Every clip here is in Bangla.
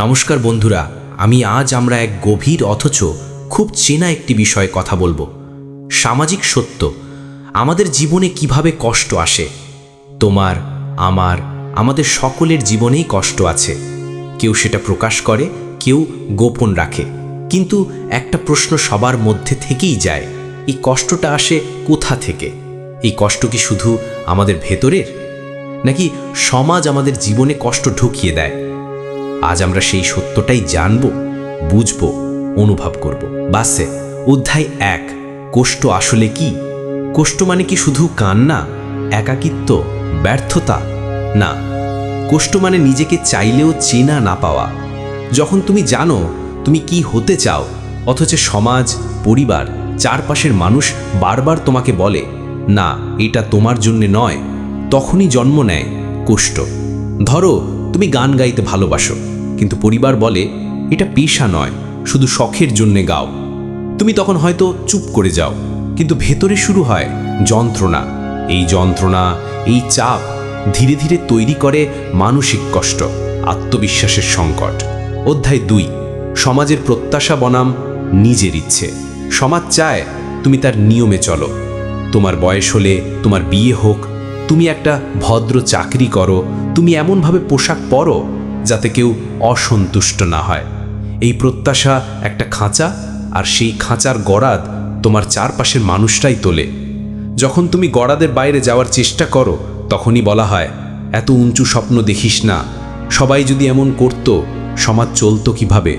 নমস্কার বন্ধুরা, আমি আজ আমরা এক গভীর অথচ খুব চেনা একটি বিষয়ে কথা বলব। সামাজিক সত্য। আমাদের জীবনে কীভাবে কষ্ট আসে? তোমার, আমার, আমাদের সকলের জীবনেই কষ্ট আছে। কেউ সেটা প্রকাশ করে, কেউ গোপন রাখে। কিন্তু একটা প্রশ্ন সবার মধ্যে থেকেই যায়, এই কষ্টটা আসে কোথা থেকে? এই কষ্ট কি শুধু আমাদের ভেতরের? নাকি সমাজ আমাদের জীবনে কষ্ট ঢুকিয়ে দেয়? আজ আমরা সেই সত্যটাই জানব, বুঝব, অনুভব করব। বাসে অধ্যায় এক, কষ্ট আসলে কি? কষ্ট মানে কি শুধু কান্না, একাকিত্ব, ব্যর্থতা? না, কষ্ট মানে নিজেকে চাইলেও চেনা না পাওয়া। যখন তুমি জানো তুমি কি হতে চাও, অথচ সমাজ, পরিবার, চারপাশের মানুষ বারবার তোমাকে বলে, না, এটা তোমার জন্যে নয়। তখনই জন্ম নেয় কষ্ট। ধরো তুমি গান গাইতে ভালোবাসো, কিন্তু পরিবার বলে, এটা পেশা নয়, শুধু শখের জন্যে গাও। তুমি তখন হয়তো চুপ করে যাও, কিন্তু ভেতরে শুরু হয় যন্ত্রণা। এই যন্ত্রণা, এই চাপ ধীরে ধীরে তৈরি করে মানসিক কষ্ট, আত্মবিশ্বাসের সংকট। অধ্যায় দুই, সমাজের প্রত্যাশা বনাম নিজের ইচ্ছে। সমাজ চায় তুমি তার নিয়মে চলো। তোমার বয়স হলে তোমার বিয়ে হোক তুমি একটা ভদ্র চাকরি করো, তুমি এমনভাবে পোশাক পরো যাতে কেউ অসন্তুষ্ট না হয়। এই প্রত্যাশা একটা খাঁচা আর সেই খাঁচার গড়াদ তোমার চারপাশের মানুষটাই তোলে। যখন তুমি গড়াদের বাইরে যাওয়ার চেষ্টা করো, তখনই বলা হয়, এত উঁচু স্বপ্ন দেখিস না। সবাই যদি এমন করত, সমাজ চলতো কীভাবে?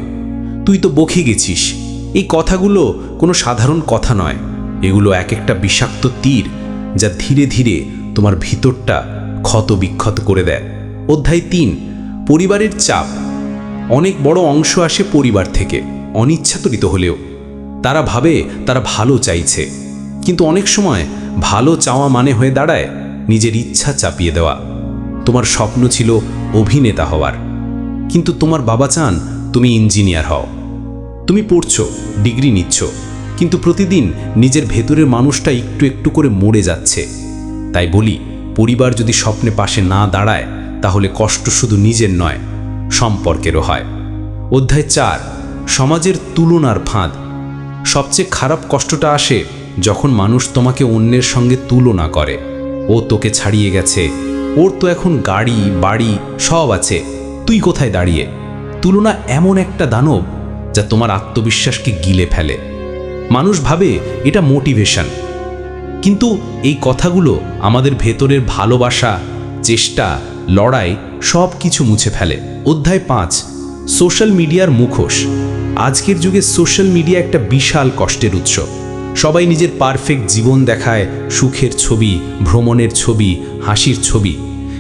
তুই তো বকে গেছিস। এই কথাগুলো কোনো সাধারণ কথা নয়। এগুলো এক একটা বিষাক্ত তীর যা ধীরে ধীরে তোমার ভিতরটা ক্ষত বিক্ষত করে দেয়। অধ্যায় তিন, পরিবারের চাপ। অনেক বড় অংশ আসে পরিবার থেকে, অনিচ্ছাতরিত হলেও। তারা ভাবে তারা ভালো চাইছে। কিন্তু অনেক সময় ভালো চাওয়া মানে হয়ে দাঁড়ায় নিজের ইচ্ছা চাপিয়ে দেওয়া। তোমার স্বপ্ন ছিল অভিনেতা হওয়ার। কিন্তু তোমার বাবা চান তুমি ইঞ্জিনিয়ার হও। তুমি পড়ছো, ডিগ্রি নিচ্ছ, কিন্তু প্রতিদিন নিজের ভেতরের মানুষটা একটু একটু করে মরে যাচ্ছে। তাই বলি, পরিবার যদি স্বপ্নে পাশে না দাঁড়ায়, তাহলে কষ্ট শুধু নিজের নয়, সম্পর্কেরও হয়। অধ্যায় চার, সমাজের তুলনার ফাঁদ। সবচেয়ে খারাপ কষ্টটা আসে যখন মানুষ তোমাকে অন্যের সঙ্গে তুলনা করে। ও তোকে ছাড়িয়ে গেছে, ওর তো এখন গাড়ি, বাড়ি, সব আছে, তুই কোথায় দাঁড়িয়ে? তুলনা এমন একটা দানব যা তোমার আত্মবিশ্বাসকে গিলে ফেলে। মানুষ ভাবে এটা মোটিভেশন কিন্তু এই কথাগুলো আমাদের ভেতরের ভালোবাসা, চেষ্টা, লড়াই সব কিছু মুছে ফেলে। অধ্যায় পাঁচ, সোশ্যাল মিডিয়ার মুখোশ। আজকের যুগে সোশ্যাল মিডিয়া একটা বিশাল কষ্টের উৎস। সবাই নিজের পারফেক্ট জীবন দেখায়, সুখের ছবি, ভ্রমণের ছবি, হাসির ছবি।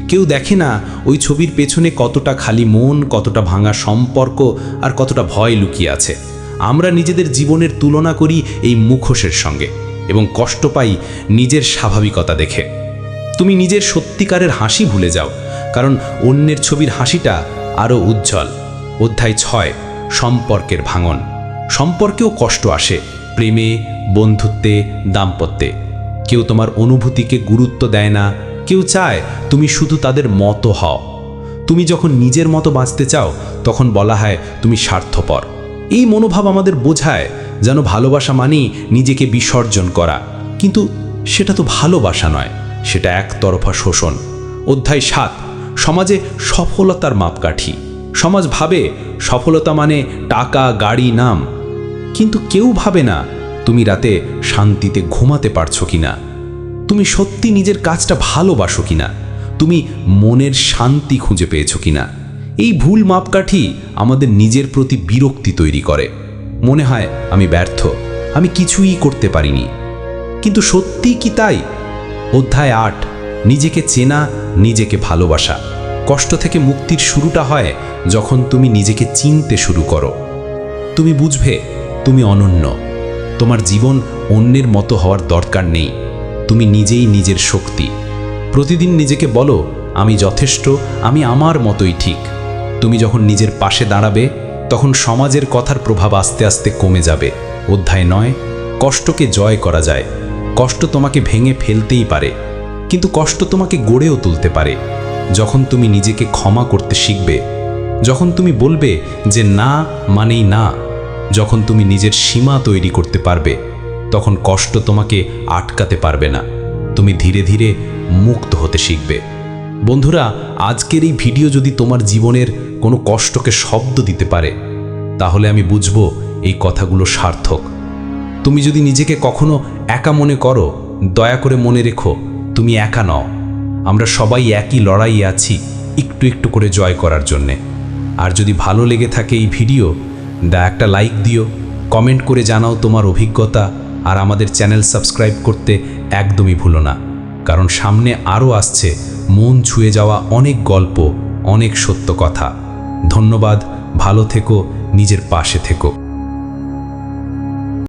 কেউ দেখে না ওই ছবির পেছনে কতটা খালি মন, কতটা ভাঙা সম্পর্ক আর কতটা ভয় লুকিয়ে আছে। আমরা নিজেদের জীবনের তুলনা করি এই মুখোশের সঙ্গে। এবং কষ্ট পাই নিজের স্বাভাবিকতা দেখে। তুমি নিজের সত্যিকারের হাসি ভুলে যাও, কারণ অন্যের ছবির হাসিটা আরও উজ্জ্বল। অধ্যায় ছয়, সম্পর্কের ভাঙন। সম্পর্কেও কষ্ট আসে, প্রেমে, বন্ধুত্বে, দাম্পত্যে। কেউ তোমার অনুভূতিকে গুরুত্ব দেয় না, কেউ চায় তুমি শুধু তাদের মতো হও। তুমি যখন নিজের মতো বাঁচতে চাও, তখন বলা হয় তুমি স্বার্থপর। এই মনোভাব আমাদের বোঝায় যেন ভালোবাসা মানেই নিজেকে বিসর্জন করা। কিন্তু সেটা তো ভালোবাসা নয়, সেটা একতরফা শোষণ। অধ্যায় সাত, সমাজে সফলতার মাপকাঠি। সমাজ ভাবে সফলতা মানে টাকা, গাড়ি, নাম। কিন্তু কেউ ভাবে না তুমি রাতে শান্তিতে ঘুমাতে পারছ কিনা। তুমি সত্যি নিজের কাজটা ভালোবাসো কিনা। তুমি মনের শান্তি খুঁজে পেয়েছ কিনা। এই ভুল মাপকাঠি আমাদের নিজের প্রতি বিরক্তি তৈরি করে। মনে হয় আমি ব্যর্থ। আমি কিছুই করতে পারিনি। কিন্তু সত্যি কি তাই? অধ্যায় আট, নিজেকে চেনা, নিজেকে ভালোবাসা। কষ্ট থেকে মুক্তির শুরুটা হয় যখন তুমি নিজেকে চিনতে শুরু করো। তুমি বুঝবে, তুমি অনন্য। তোমার জীবন অন্যের মতো হওয়ার দরকার নেই। তুমি নিজেই নিজের শক্তি। প্রতিদিন নিজেকে বলো, আমি যথেষ্ট, আমি আমার মতোই ঠিক। তুমি যখন নিজের পাশে দাঁড়াবে তখন সমাজের কথার প্রভাব আস্তে আস্তে কমে যাবে। অধ্যায় নয়, কষ্টকে জয় করা যায়। কষ্ট তোমাকে ভেঙে ফেলতেই পারে, কিন্তু কষ্ট তোমাকে গড়েও তুলতে পারে। যখন তুমি নিজেকে ক্ষমা করতে শিখবে, যখন তুমি বলবে যে না মানেই না, যখন তুমি নিজের সীমা তৈরি করতে পারবে, তখন কষ্ট তোমাকে আটকাতে পারবে না। তুমি ধীরে ধীরে মুক্ত হতে শিখবে। বন্ধুরা, আজকের এই ভিডিও যদি তোমার জীবনের কোনো কষ্টকে শব্দ দিতে পারে, তাহলে আমি বুঝব এই কথাগুলো সার্থক। তুমি যদি নিজেকে কখনো একা মনে করো, দয়া করে মনে রেখো, তুমি একা নও। আমরা সবাই একই লড়াইয়ে আছি, একটু একটু করে জয় করার জন্যে। আর যদি ভালো লেগে থাকে এই ভিডিও, দা একটা লাইক দিও, কমেন্ট করে জানাও তোমার অভিজ্ঞতা, আর আমাদের চ্যানেল সাবস্ক্রাইব করতে একদমই ভুলো না। কারণ সামনে আরও আসছে, মন ছুঁয়ে যাওয়া অনেক গল্প, অনেক সত্য কথা। ধন্যবাদ ভালো থেকো নিজের পাশে থেকো।